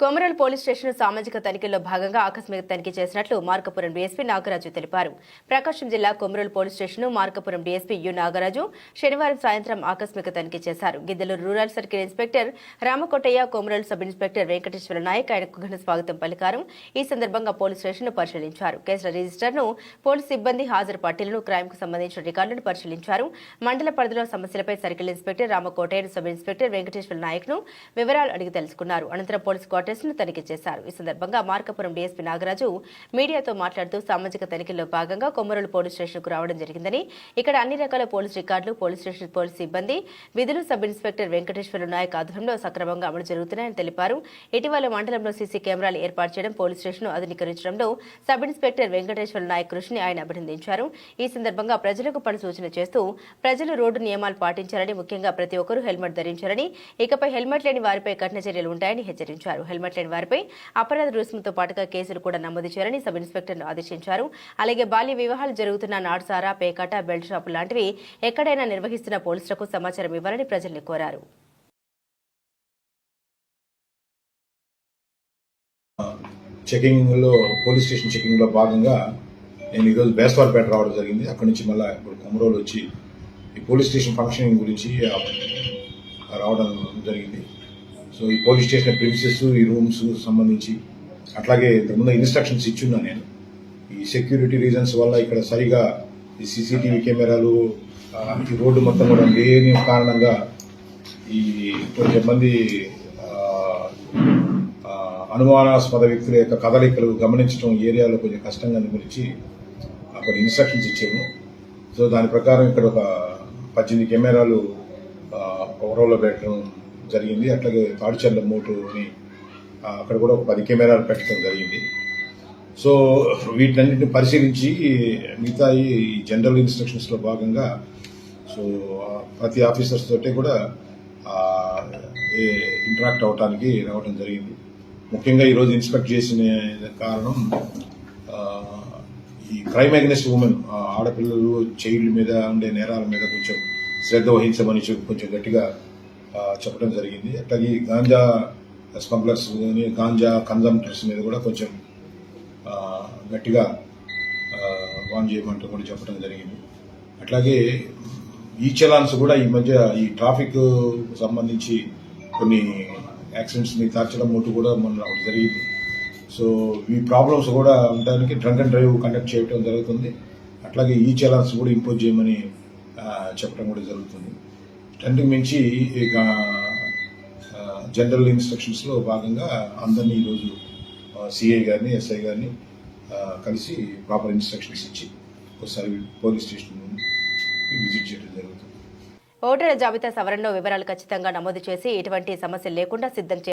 Komaral police station సామాజిక తనిఖీల్లో భాగంగా ఆకస్మిక తనిఖీ చేసినట్లు మార్కపురం డీఎస్పీ నాగరాజు తెలిపారు. ప్రకాశం జిల్లా Komarol police station Markapuram DSP U Nagaraju శనివారం సాయంత్రం ఆకస్మిక తనిఖీ చేశారు. Giddalur rural circle inspector Ramakotaiah Komarol sub inspector Venkateswara Naik ఆయనకు ఘన స్వాగతం పలికారు. ఈ సందర్భంగా పోలీస్ స్టేషన్ పరిశీలించారు. కేసుల రిజిస్టర్ను పోలీస్ సిబ్బంది హాజరు పార్టీలను క్రైమ్కు సంబంధించిన రికార్డులను పరిశీలించారు. మండల పరిధిలో సమస్యలపై circle inspector Ramakotaiah sub inspector Venkateswara నాయక్ను వివరాలు అడిగి తెలుసుకున్నారు. అనంతరం పోలీస్ క్వార్టర్ ను తనిఖీ చేశారు. ఈ సందర్భంగా మార్కపురం డీఎస్పీ నాగరాజు మీడియాతో మాట్లాడుతూ సామాజిక తనిఖీల్లో భాగంగా కొమ్మరులు పోలీస్ స్టేషన్కు రావడం జరిగిందని ఇక్కడ అన్ని రకాల పోలీస్ రికార్డులు పోలీస్ స్టేషన్ పోలీస్ సిబ్బంది విధులు సబ్ ఇన్స్పెక్టర్ వెంకటేశ్వర నాయక్ ఆధ్వర్యంలో సక్రమంగా అమలు జరుగుతున్నాయని తెలిపారు. ఇటీవల మండలంలో సీసీ కెమెరాలు ఏర్పాటు చేయడం పోలీస్ స్టేషన్ ఆధునీకరించడంలో సబ్ ఇన్స్పెక్టర్ వెంకటేశ్వర నాయక్ కృషిని ఆయన అభినందించారు. ఈ సందర్భంగా ప్రజలకు పలు సూచన చేస్తూ ప్రజలు రోడ్డు నియమాలు పాటించాలని ముఖ్యంగా ప్రతి ఒక్కరూ హెల్మెట్ ధరించాలని ఇకపై హెల్మెట్ లేని వారిపై కఠిన చర్యలు ఉంటాయని హెచ్చరించారు. హెల్మెట్ లేని వారిపై అపరాధ రుసుముతో పాటుగా కేసులు కూడా నమోదు చేయాలని సబ్ ఇన్స్పెక్టర్ను ఆదేశించారు. అలాగే బాల్య వివాహాలు జరుగుతున్న నాటుసారా పేకాట బెల్ట్ షాపు లాంటివి ఎక్కడైనా నిర్వహిస్తున్న పోలీసులకు సమాచారం ఇవ్వాలని ప్రజల్ని కోరారు. చెకింగ్లో పోలీస్ స్టేషన్ చెకింగ్లో భాగంగా నేను ఈరోజు బేస్వార్పేట రావడం జరిగింది. అక్కడి నుంచి మళ్ళీ ఇప్పుడు కొమరోలు వచ్చి ఈ పోలీస్ స్టేషన్ ఫంక్షనింగ్ గురించి రావడం జరిగింది. సో ఈ పోలీస్ స్టేషన్ ప్రిన్సెస్ ఈ రూమ్స్ సంబంధించి అట్లాగే ఇంతకుముందు ఇన్స్ట్రక్షన్స్ ఇచ్చున్నా నేను. ఈ సెక్యూరిటీ రీజన్స్ వల్ల ఇక్కడ సరిగా ఈ సీసీటీవీ కెమెరాలు ఈ రోడ్డు మొత్తం కూడా లేని కారణంగా ఈ కొంచెం మంది అనుమానాస్పద వ్యక్తుల యొక్క కదలికలు గమనించడం ఏరియాలో కొంచెం కష్టంగా గురించి అక్కడ ఇన్స్ట్రక్షన్స్ ఇచ్చాము. సో దాని ప్రకారం ఇక్కడ ఒక పద్దెనిమిది కెమెరాలు ఓవరాల్లో పెట్టడం జరిగింది. అట్లాగే తాడిచర్ల మోటుని అని అక్కడ కూడా ఒక పది కెమెరాలు పెట్టడం జరిగింది. సో వీటన్నిటిని పరిశీలించి మిగతా ఈ జనరల్ ఇన్స్ట్రక్షన్స్లో భాగంగా సో ప్రతి ఆఫీసర్స్ తోటి కూడా ఇంటరాక్ట్ అవడానికి రావడం జరిగింది. ముఖ్యంగా ఈరోజు ఇన్స్పెక్ట్ చేసిన కారణం ఈ క్రైమ్ అగ్నెస్ట్ ఉమెన్ ఆడపిల్లలు చైల్డ్ మీద ఉండే నేరాల మీద కొంచెం శ్రద్ధ వహించమని చెప్పి కొంచెం గట్టిగా చెప్పడం జరిగింది. అట్లాగే గాంజా స్మగ్లర్స్ గాంజా కన్జంప్టర్స్ మీద కూడా కొంచెం గట్టిగా వాన్ చేయమంటూ కూడా చెప్పడం జరిగింది. అట్లాగే ఈ చలాన్స్ కూడా ఈ మధ్య ఈ ట్రాఫిక్ సంబంధించి కొన్ని యాక్సిడెంట్స్ని తార్చడం మోటు కూడా మొన్న ఒకటి జరిగింది. సో ఈ ప్రాబ్లమ్స్ కూడా ఉండడానికి డ్రంక్ అండ్ డ్రైవ్ కండక్ట్ చేయడం జరుగుతుంది. అట్లాగే ఈ చలాన్స్ కూడా ఇంపోజ్ చేయమని చెప్పడం కూడా జరుగుతుంది. టెన్త్కి మించి ఇక జనరల్ ఇన్స్ట్రక్షన్స్లో భాగంగా అందరినీ ఈరోజు సిఐ గారిని ఎస్ఐ గారిని కలిసి ప్రాపర్ ఇన్స్ట్రక్షన్స్ ఇచ్చి ఒకసారి పోలీస్ స్టేషన్ విజిట్ చేయడం జరుగుతుంది. ఓటర్ల జాబితా సవరణలో వివరాలు ఖచ్చితంగా నమోదు చేసి ఎటువంటి సమస్యలు లేకుండా సిద్ధం